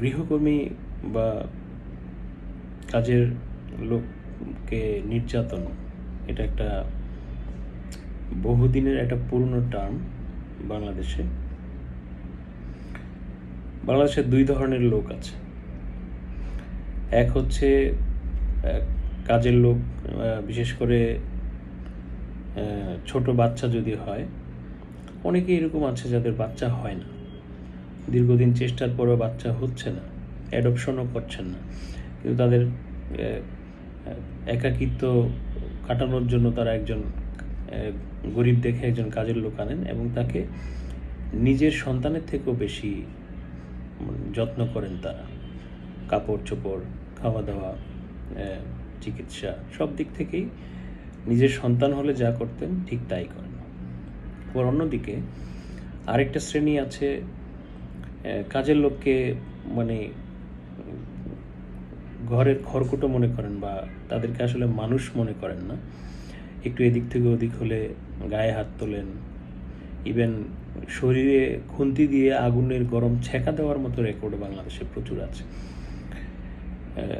গৃহকর্মী বা কাজের লোককে নির্যাতন, এটা একটা বহুদিনের একটা পুরনো টার্ম বাংলাদেশে। বাংলাদেশে দুই ধরনের লোক আছে। এক হচ্ছে কাজের লোক বিশেষ করে ছোট বাচ্চা যদি হয় অনেকে এরকম আছে যাদের বাচ্চা হয় না। দীর্ঘদিন চেষ্টার পরেও বাচ্চা হচ্ছে না অ্যাডপশনও করছেন না। কিন্তু তাদের একাকিত্ব কাটানোর জন্য তারা একজন গরিব দেখে একজন কাজের লোক আনেন এবং তাকে নিজের সন্তানের থেকেও বেশি যত্ন করেন তারা। কাপড় চোপড় খাওয়া দাওয়া চিকিৎসা, সব দিক থেকেই নিজের সন্তান হলে যা করতেন ঠিক তাই করেন। আবার অন্যদিকে আরেকটা শ্রেণি আছে কাজের লোককে মানে ঘরের খড়কুটো মনে করেন বা তাদেরকে আসলে মানুষ মনে করেন না। একটু এদিক থেকে ওদিক হলে গায়ে হাত তোলেন। ইভেন শরীরে খুন্তি দিয়ে আগুনের গরম ছেঁকা দেওয়ার মতো রেকর্ড বাংলাদেশে প্রচুর আছে।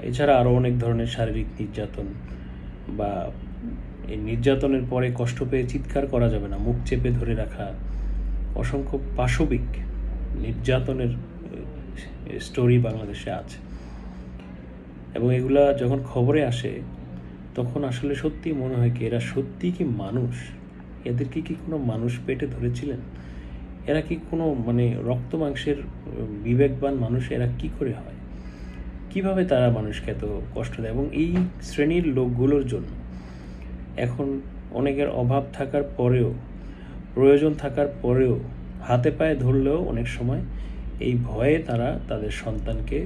এছাড়া আরও অনেক ধরনের শারীরিক নির্যাতন বা এই নির্যাতনের পরে কষ্ট পেয়ে চিৎকার করা যাবে না, মুখ চেপে ধরে রাখা, অসংখ্য পাশবিক নির্যাতনের স্টোরি বাংলাদেশে আছে। এবং এগুলা যখন খবরে আসে, তখন আসলে সত্যি মনে হয় কি, এরা সত্যি কি মানুষ? এদেরকে কি কোনো মানুষ পেটে ধরেছিলেন? এরা কি কোনো মানে রক্ত মাংসের বিবেকবান মানুষ? এরা কি করে হয়? কীভাবে তারা মানুষকে এত কষ্ট দেয়? এবং এই শ্রেণির লোকগুলোর জন্য এখন অনেকের অভাব থাকার পরেও, প্রয়োজন থাকার পরেও হাতে পায়ে ধরলেও অনেক সময় এই ভয়ে তারা তাদের সন্তানকে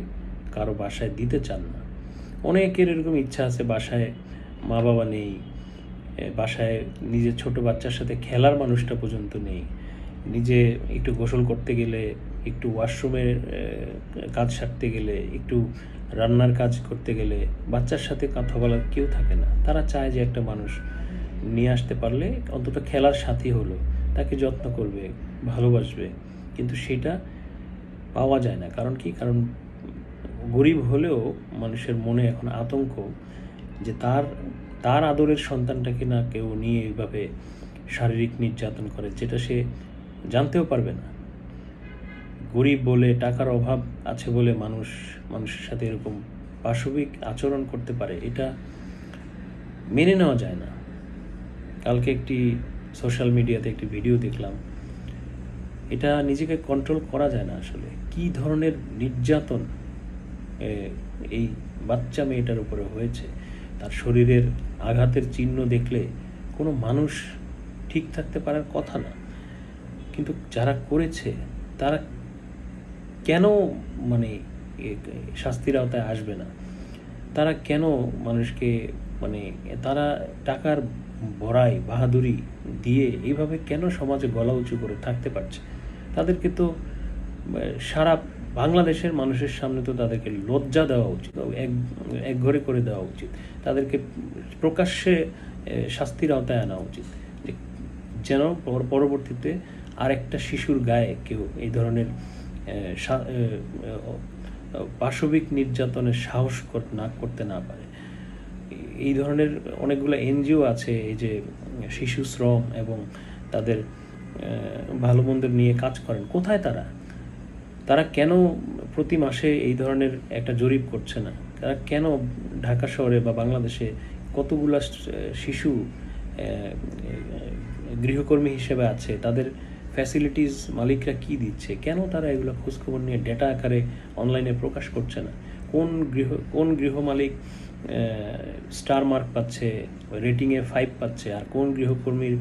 কারও বাসায় দিতে চান না। অনেকের এরকম ইচ্ছা আছে বাসায় মা বাবা নেই বাসায় নিজের ছোট বাচ্চার সাথে খেলার মানুষটা পর্যন্ত নেই। নিজে একটু গোসল করতে গেলে, একটু ওয়াশরুমের কাজ সারতে গেলে, একটু রান্নার কাজ করতে গেলে বাচ্চার সাথে কথা বলার কেউ থাকে না। তারা চায় যে একটা মানুষ নিয়ে আসতে পারলে অন্তত খেলার সাথী হলো। তাকে যত্ন করবে, ভালোবাসবে। কিন্তু সেটা পাওয়া যায় না। কারণ কি? কারণ গরিব হলেও মানুষের মনে এখন আতঙ্ক যে তার তার আদরের সন্তানটাকে না কেউ নিয়ে এইভাবে শারীরিক নির্যাতন করে, যেটা সে জানতেও পারবে না। গরিব বলে টাকার অভাব আছে বলে মানুষ, মানুষের সাথে এরকম পাশবিক আচরণ করতে পারে, এটা মেনে নেওয়া যায় না। কালকে একটি সোশ্যাল মিডিয়াতে একটি ভিডিও দেখলাম। এটা নিজেকে কন্ট্রোল করা যায় না আসলে। কি ধরনের নির্যাতন এই বাচ্চা মেয়েটার উপরে হয়েছে, তার শরীরের আঘাতের চিহ্ন দেখলে কোনো মানুষ ঠিক থাকতে পারার কথা না। কিন্তু যারা করেছে, তারা কেন মানে শাস্তির আওতায় আসবে না? তারা কেন মানুষকে মানে তারা টাকার বড়াই, বাহাদুরি দিয়ে এইভাবে কেন সমাজে গলা উঁচু করে থাকতে পারছে? তাদেরকে তো সারা বাংলাদেশের মানুষের সামনে তো তাদেরকে লজ্জা দেওয়া উচিত, এক ঘরে করে দেওয়া উচিত। তাদেরকে প্রকাশ্যে শাস্তির আওতায় আনা উচিত। যেন পর- পরবর্তীতে আরেকটা শিশুর গায়ে কেউ এই ধরনের পাশবিক নির্যাতনের সাহস না, করতে না পারে। এই ধরনের অনেকগুলো এনজিও আছে, এই যে শিশু শ্রম এবং তাদের ভালো মন্দের নিয়ে কাজ করেন, কোথায় তারা? তারা কেন প্রতি মাসে এই ধরনের একটা জরিপ করছে না? তারা কেন ঢাকা শহরে বা বাংলাদেশে কতগুলা শিশু গৃহকর্মী হিসেবে আছে? তাদের ফ্যাসিলিটিস মালিকরা কি দিচ্ছে? কেন তারা এগুলো খোঁজখবর নিয়ে ডেটা আকারে অনলাইনে প্রকাশ করছে না? কোন গৃহ কোন গৃহ মালিক স্টার মার্ক পাচ্ছে রেটিংয়ে ফাইভ পাচ্ছে, আর কোন গৃহকর্মীর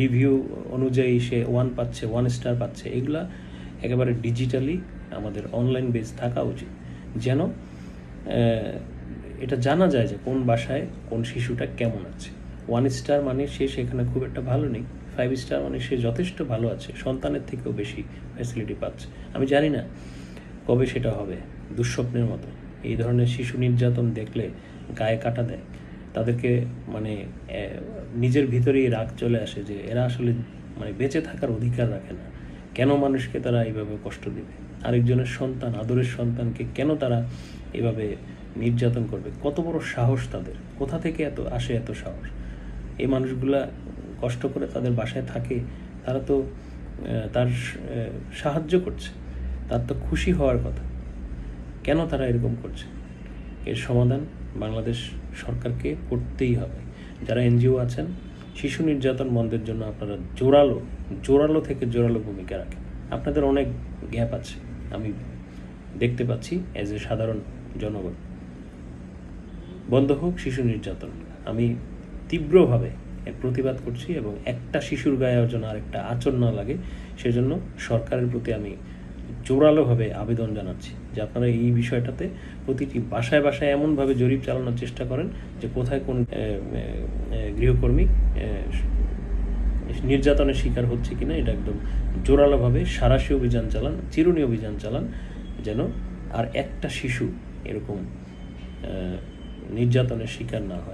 রিভিউ অনুযায়ী সে ওয়ান পাচ্ছে ওয়ান স্টার পাচ্ছে, এগুলা একেবারে ডিজিটালি আমাদের অনলাইন বেস থাকা উচিত। যেন এটা জানা যায় যে কোন বাসায় কোন শিশুটা কেমন আছে। ওয়ান স্টার মানে সে সেখানে খুব একটা ভালো নেই ফাইভ স্টার মানে সে যথেষ্ট ভালো আছে, সন্তানের থেকেও বেশি ফ্যাসিলিটি পাচ্ছে। আমি জানি না কবে সেটা হবে, দুঃস্বপ্নের মতো। এই ধরনের শিশু নির্যাতন দেখলে গায়ে কাটা দেয়। তাদেরকে মানে নিজের ভিতরেই রাগ চলে আসে যে এরা আসলে মানে বেঁচে থাকার অধিকার রাখে না। কেন মানুষকে তারা এইভাবে কষ্ট দেবে? আরেকজনের সন্তান, আদরের সন্তানকে কেন তারা এভাবে নির্যাতন করবে? কত বড় সাহস তাদের। কোথা থেকে এত, আসে এত সাহস? এই মানুষগুলা কষ্ট করে তাদের বাসায় থাকে, তারা তো তার সাহায্য করছে। তার তো খুশি হওয়ার কথা। কেন তারা এরকম করছে? এর সমাধান বাংলাদেশ সরকারকে করতেই হবে। যারা এনজিও আছেন, শিশু নির্যাতন বন্ধের জন্য আপনারা জোরালো জোরালো থেকে জোরালো ভূমিকা রাখেন। আপনাদের অনেক গ্যাপ আছে, আমি দেখতে পাচ্ছি অ্যাজ এ সাধারণ জনগণ। বন্ধ হোক শিশু নির্যাতন, আমি তীব্রভাবে এর প্রতিবাদ করছি এবং একটা শিশুর গায়ে যেন আরেকটা আচরণ না লাগে, সেজন্য সরকারের প্রতি আমি জোরালোভাবে আবেদন জানাচ্ছি যে আপনারা এই বিষয়টাতে প্রতিটি বাসায় বাসায় এমনভাবে জরিপ চালানোর চেষ্টা করেন যে কোথায় কোন গৃহকর্মী নির্যাতনের শিকার হচ্ছে কিনা, এটা একদম জোরালোভাবে সারাশি অভিযান চালান, চিরুনি অভিযান চালান, যেন আর একটা শিশু এরকম নির্যাতনের শিকার না হয়।